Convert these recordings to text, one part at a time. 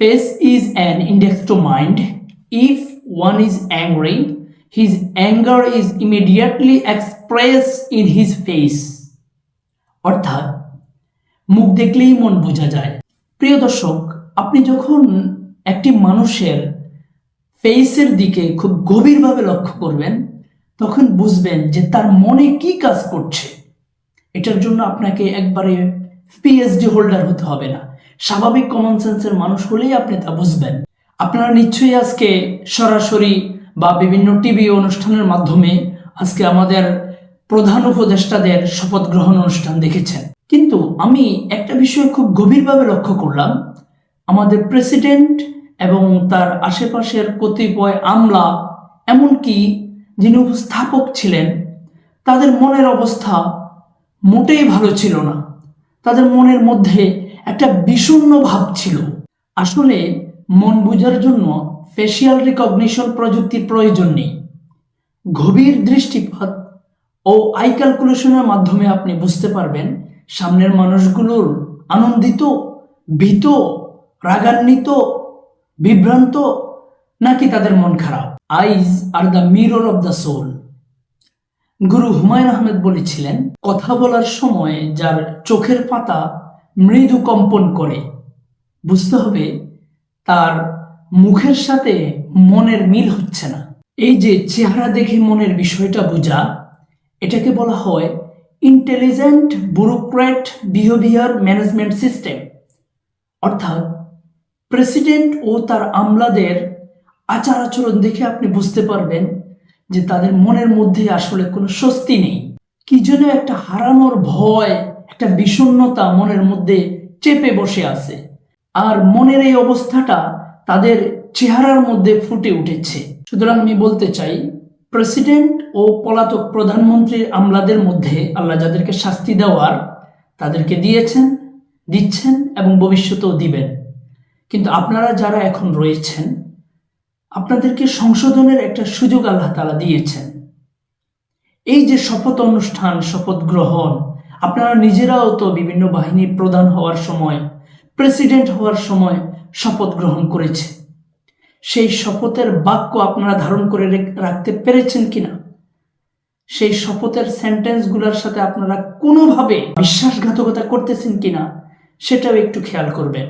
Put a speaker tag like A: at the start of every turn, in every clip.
A: face is an index to mind. If one is angry, his anger is immediately expressed in his face. অর্থাৎ মুখ দেখলেই মন বোঝা যায় প্রিয় দর্শক আপনি যখন একটি মানুষের ফেসের দিকে খুব গভীরভাবে লক্ষ্য করবেন তখন বুঝবেন যে তার মনে কি কাজ করছে এটার জন্য আপনাকে একবারে পিএইচডি হোল্ডার হতে হবে না স্বাভাবিক কমন সেন্সের মানুষ হলেই আপনি তা বুঝবেন। আপনারা নিশ্চয়ই আজকে সরাসরি বা বিভিন্ন টিভি অনুষ্ঠানের মাধ্যমে আজকে আমাদের প্রধান উপদেষ্টাদের শপথ গ্রহণ অনুষ্ঠান দেখেছেন। কিন্তু আমি একটা বিষয় খুব গভীরভাবে লক্ষ্য করলাম। আমাদের প্রেসিডেন্ট এবং তার আশেপাশের কতিপয় আমলা, এমনকি যিনি উপস্থাপক ছিলেন, তাদের মনের অবস্থা মোটেই ভালো ছিল না। তাদের মনের মধ্যে একটা বিষণ্ণ ভাব ছিল। আসলে মন বোঝার জন্য ফেসিয়াল রিকগনিশন প্রযুক্তির প্রয়োজন নেই। গভীর দৃষ্টিপাত ও আই ক্যালকুলেশনের মাধ্যমে আপনি বুঝতে পারবেন সামনের মানুষগুলোর আনন্দিত, ভীত, রাগান্বিত, বিভ্রান্ত নাকি তাদের মন খারাপ। Eyes are the mirror of the soul গুরু হুমায়ুন আহমেদ বলেছিলেন, কথা বলার সময় যার চোখের পাতা মৃদু কম্পন করে। বুঝতে হবে, তার মুখের সাথে মনের মিল হচ্ছে না। এই যে চেহারা দেখে মনের বিষয়টা বোঝা, এটাকে বলা হয় intelligent bureaucrat behaviour management system অর্থাৎ প্রেসিডেন্ট ও তার আমলাদের আচার আচরণ দেখে আপনি বুঝতে পারবেন যে তাদের মনের মধ্যে আসলে কোনো স্বস্তি নেই। কি যেন একটা হারানোর ভয় একটা বিষণ্ণতা মনের মধ্যে চেপে বসে আছে। আর মনের এই অবস্থাটা তাদের চেহারার মধ্যে ফুটে উঠেছে। সুতরাং আমি বলতে চাই, প্রেসিডেন্ট ও পলাতক প্রধানমন্ত্রীর আমলাদের মধ্যে আল্লাহ যাদেরকে শাস্তি দেওয়ার তাদেরকে দিয়েছেন, দিচ্ছেন এবং ভবিষ্যতেও দিবেন। কিন্তু আপনারা যারা এখন রয়েছেন, আপনাদেরকে সংশোধনের একটা সুযোগ আল্লাহ তালা দিয়েছেন। এই যে শপথ অনুষ্ঠান, শপথ গ্রহণ আপনারা নিজেরাও তো বিভিন্ন বাহিনী প্রধান হওয়ার সময়, প্রেসিডেন্ট হওয়ার সময় শপথ গ্রহণ করেছে। সেই শপথের বাক্য আপনারা ধারণ করে রেখ- রাখতে পেরেছেন কিনা সেই শপথের সেন্টেন্সগুলোর সাথে আপনারা কোনোভাবে বিশ্বাসঘাতকতা করতেছেন কিনা সেটাও একটু খেয়াল করবেন।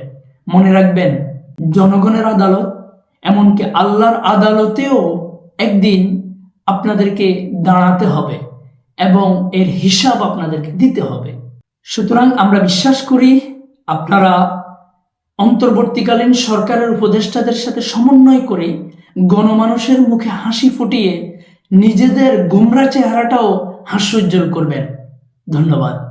A: মনে রাখবেন, জনগণের আদালত, এমনকি আল্লাহর আদালতেও একদিন আপনাদেরকে দাঁড়াতে হবে। এবং এর হিসাব আপনাদেরকে দিতে হবে। সুতরাং আমরা বিশ্বাস করি আপনারা অন্তর্বর্তীকালীন সরকারের উপদেষ্টাদের সাথে সমন্বয় করে গণমানুষের মুখে হাসি ফুটিয়ে নিজেদের গুমরা চেহারাটাও হাস্যোজ্জ্বল করবেন। ধন্যবাদ।